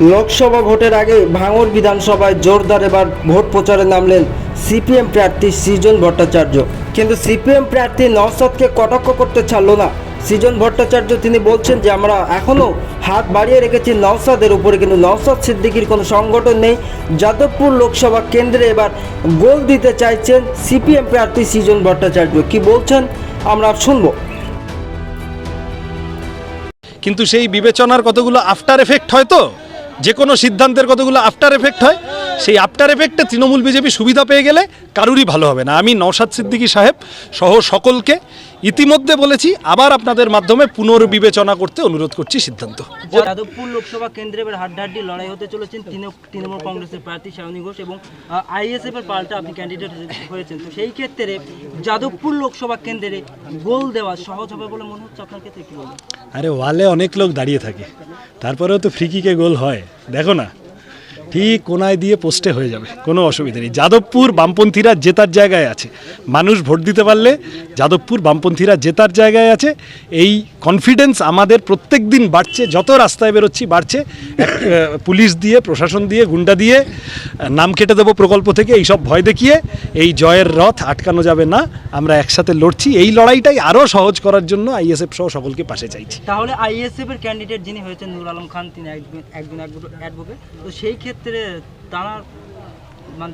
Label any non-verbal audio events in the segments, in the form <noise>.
লোকসভা ভোটের আগে ভাঙড় বিধানসভায় জোরদার এবার ভোট প্রচারে নামলেন সিপিএম প্রার্থী সৃজন ভট্টাচার্য। কিন্তু সিপিএম প্রার্থী নওসাদকে কটাক্ষ করতে ছাড়লো না। সৃজন ভট্টাচার্য তিনি বলছেন যে, আমরা এখনও হাত বাড়িয়ে রেখেছি নওসাদের উপরে, কিন্তু নওসাদ সিদ্দিকির কোনো সংগঠন নেই। যাদবপুর লোকসভা কেন্দ্রে এবার গোল দিতে চাইছেন সিপিএম প্রার্থী সৃজন ভট্টাচার্য। কি বলছেন? আমরা শুনব। কিন্তু সেই বিবেচনার কতগুলো আফটার এফেক্ট হয় তো? যে কোনো সিদ্ধান্তের কতগুলো আফটার এফেক্ট হয় সেই আফটার এফেক্টে তৃণমূল বিজেপি সুবিধা পেয়ে গেলে কারুরই ভালো হবে না। আমি নওশাদ সিদ্দিকী সাহেব সহ সকলকে ইতিমধ্যে বলেছি আবার আপনাদের মাধ্যমে পুনর্বিবেচনা করতে অনুরোধ করছি সিদ্ধান্ত। যাদবপুর লোকসভা কেন্দ্রে এবার হাড্ডাহাড্ডি লড়াই হতে চলেছেন তৃণ- তৃণমূল কংগ্রেসের প্রার্থী শাওনি ঘোষ এবং আইএসএফ এর পাল্টা আপনি ক্যান্ডিডেট হয়েছেন। তো সেই ক্ষেত্রে যাদবপুর লোকসভা কেন্দ্রে গোল দেওয়া সহজ হবে বলে মনে হচ্ছে আপনার ক্ষেত্রে কি বলবেন? আরে ওয়ালে অনেক লোক দাঁড়িয়ে থাকে তারপরেও তো ফ্রিকিকে গোল হয়। দেখো না ঠিক কোনায় দিয়ে পোস্টে হয়ে যাবে, কোনো অসুবিধা নেই। যাদবপুর বামপন্থীরা জেতার জায়গায় আছে। মানুষ ভোট দিতে পারলে যাদবপুর বামপন্থীরা জেতার জায়গায় আছে। এই কনফিডেন্স আমাদের প্রত্যেক দিন বাড়ছে, যত রাস্তায় বেরোচ্ছি বাড়ছে। <coughs> পুলিশ দিয়ে, প্রশাসন দিয়ে, গুন্ডা দিয়ে, নাম কেটে দেবো প্রকল্প থেকে এই সব ভয় দেখিয়ে এই জয়ের রথ আটকানো যাবে না। আমরা একসাথে লড়ছি। এই লড়াইটাই আরও সহজ করার জন্য আইএসএফ সহ সকলকে পাশে চাইছি। তাহলে আইএসএফ এর ক্যান্ডিডেট যিনি হয়েছেন নূর আলম খান, তিনি একজন একজন অ্যাডভোকেট তো সেই ক্ষেত্রে তারা মানে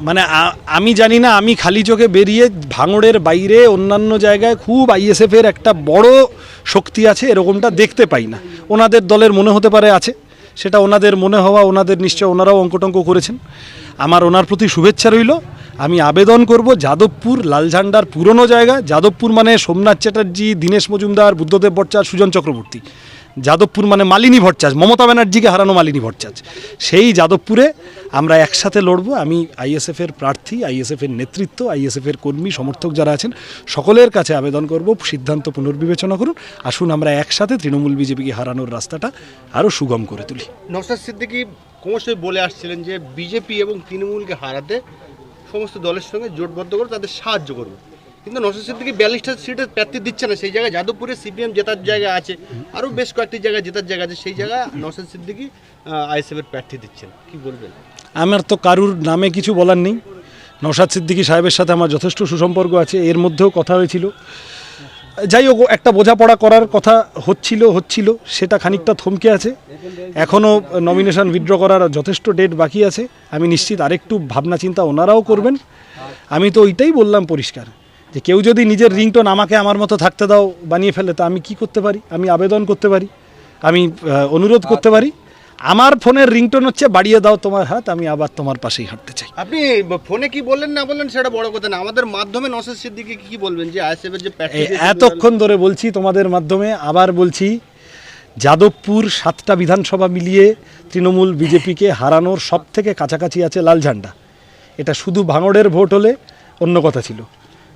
মানে মানে আমি জানি না আমি খালি চোখে বেরিয়ে ভাঙড়ের বাইরে অন্যান্য জায়গায় খুব আইএসএফ এর একটা বড় শক্তি আছে এরকমটা দেখতে পাই না। ওনাদের দলের মনে হতে পারে আছে সেটা ওনাদের মনে হওয়া ওনাদের নিশ্চয় ওনারাও অঙ্কটঙ্ক করেছেন। আমার ওনার প্রতি শুভেচ্ছা রইল। আমি আবেদন করব যাদবপুর লালঝান্ডার পুরনো জায়গা যাদবপুর মানে সোমনাথ চ্যাটার্জি দীনেশ মজুমদার বুদ্ধদেব ভট্টাচার্য সুজন চক্রবর্তী। যাদবপুর মানে মালিনী ভট্টাচার্য মমতা ব্যানার্জিকে হারানো মালিনী ভট্টাচার্য সেই যাদবপুরে আমরা একসাথে লড়ব। আমি আইএসএফের প্রার্থী আইএসএফের নেতৃত্ব আইএসএফের কর্মী, সমর্থক যারা আছেন, সকলের কাছে আবেদন করব। সিদ্ধান্ত পুনর্বিবেচনা করুন। আসুন আমরা একসাথে তৃণমূল বিজেপিকে হারানোর রাস্তাটা আরও সুগম করে তুলি। নওশাদ সিদ্দিকী, ক্রমশই বলে আসছিলেন যে বিজেপি এবং তৃণমূলকে হারাতে সমস্ত দলের সঙ্গে জোটবদ্ধ করে তাদের সাহায্য করবে। কিন্তু নওশাদ সিদ্দিকী বিয়াল্লিশটা সিটে প্রার্থী দিচ্ছে না। সেই জায়গায় যাদবপুরে সিপিএম জেতার জায়গা আছে, আরও বেশ কয়েকটি জায়গায় জেতার জায়গা আছে, সেই জায়গায় নওশাদ সিদ্দিকী আইএসএফের প্রার্থী দিচ্ছেন। কি বলবেন? আমার তো কারুর নামে কিছু বলার নেই। নৌসাদ সিদ্দিকী সাহেবের সাথে আমার যথেষ্ট সুসম্পর্ক আছে, এর মধ্যেও কথা হয়েছিল। যাই হোক, একটা বোঝাপড়া করার কথা হচ্ছিল হচ্ছিল, সেটা খানিকটা থমকে আছে। এখনও নমিনেশন উইথড্র করার যথেষ্ট ডেট বাকি আছে। আমি নিশ্চিত আরেকটু ভাবনা চিন্তা ওনারাও করবেন। আমি তো ওইটাই বললাম পরিষ্কার। যে কেউ যদি নিজের রিংটোন আমাকে আমার মতো থাকতে দাও বানিয়ে ফেলে তা আমি কি করতে পারি? আমি আবেদন করতে পারি? আমি অনুরোধ করতে পারি? আমার ফোনের রিংটোন হচ্ছে বাড়িয়ে দাও তোমার হাত আমি আবার তোমার পাশেই হাঁটতে চাই। আপনি ফোনে কি বললেন না বললেন সেটা বড় কথা না। আমাদের মাধ্যমে নওশাদ সিদ্দিকী কি বলবেন যে আইএসএফের যে প্রার্থী এতক্ষণ ধরে বলছি তোমাদের মাধ্যমে আবার বলছি যাদবপুর সাতটা বিধানসভা মিলিয়ে তৃণমূল বিজেপিকে হারানোর সব থেকে কাছাকাছি আছে লাল ঝান্ডা। এটা শুধু ভাঙড়ের ভোট হলে অন্য কথা ছিল।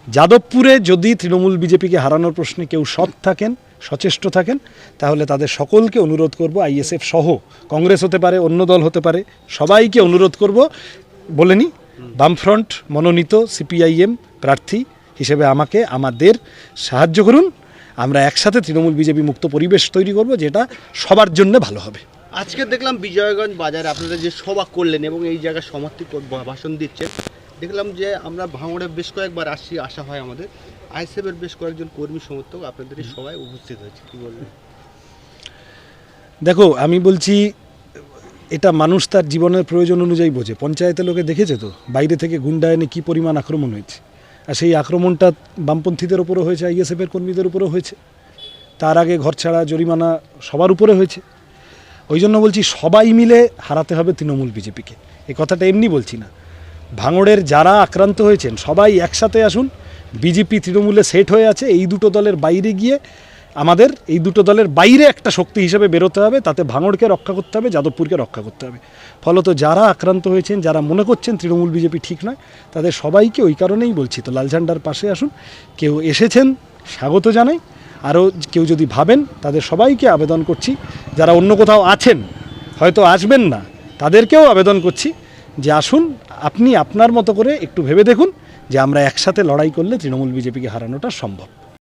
যাদবপুরে যদি তৃণমূল বিজেপিকে হারানোর প্রশ্নে কেউ সৎ থাকেন, সচেষ্ট থাকেন, তাহলে তাদের সকলকে অনুরোধ করব আইএসএফ সহ কংগ্রেস হতে পারে, অন্য দল হতে পারে, সবাইকে অনুরোধ করব বলেনি বামফ্রন্ট মনোনীত সিপিআইএম প্রার্থী হিসেবে আমাকে, আমাদের সাহায্য করুন, আমরা একসাথে তৃণমূল বিজেপি মুক্ত পরিবেশ তৈরি করব, যেটা সবার জন্য ভালো হবে। আজকে দেখলাম বিজয়গঞ্জ বাজারে আপনারা যে সভা করলেন এবং এই জায়গায় সমাপ্তি কর- ভাষণ দিচ্ছেন দেখলাম যে আমরা ভাঙড়ে বেশ কয়েকবার আসি, আসা হয় আমাদের। আইসেফের বেশ কয়েকজন কর্মী সমর্থক আপনাদের সবাই উপস্থিত হয়েছে। কি বলবেন? দেখো, আমি বলছি, এটা মানুষ তার জীবনের প্রয়োজন অনুযায়ী বোঝে। পঞ্চায়েতের লোকে দেখেছে তো, বাইরে থেকে গুন্ডা এনে কী পরিমাণ আক্রমণ হয়েছে। আর সেই আক্রমণটা বামপন্থীদের উপরও হয়েছে, আইএসএফের কর্মীদের উপরও হয়েছে। তার আগে ঘর ছাড়া জরিমানা সবার উপরে হয়েছে। ওই জন্য বলছি, সবাই মিলে হারাতে হবে তৃণমূল বিজেপিকে। এই কথাটা এমনি বলছি না। ভাঙড়ের যারা আক্রান্ত হয়েছেন, সবাই একসাথে আসুন। বিজেপি তৃণমূলে সেট হয়ে আছে। এই দুটো দলের বাইরে গিয়ে আমাদের এই দুটো দলের বাইরে একটা শক্তি হিসেবে বেরোতে হবে। তাতে ভাঙড়কে রক্ষা করতে হবে, যাদবপুরকে রক্ষা করতে হবে। ফলত যারা আক্রান্ত হয়েছেন, যারা মনে করছেন তৃণমূল বিজেপি ঠিক নয়, তাদের সবাইকে ওই কারণেই বলছি তো, লাল ঝান্ডার পাশে আসুন। কেউ এসেছেন, স্বাগত জানাই। আরও কেউ যদি ভাবেন, তাদের সবাইকে আবেদন করছি। যারা অন্য কোথাও আছেন, হয়তো আসবেন না, তাদেরকেও আবেদন করছি যে আসুন আপনি আপনার মতো করে একটু ভেবে দেখুন যে আমরা একসাথে লড়াই করলে তৃণমূল বিজেপিকে হারানোটা সম্ভব।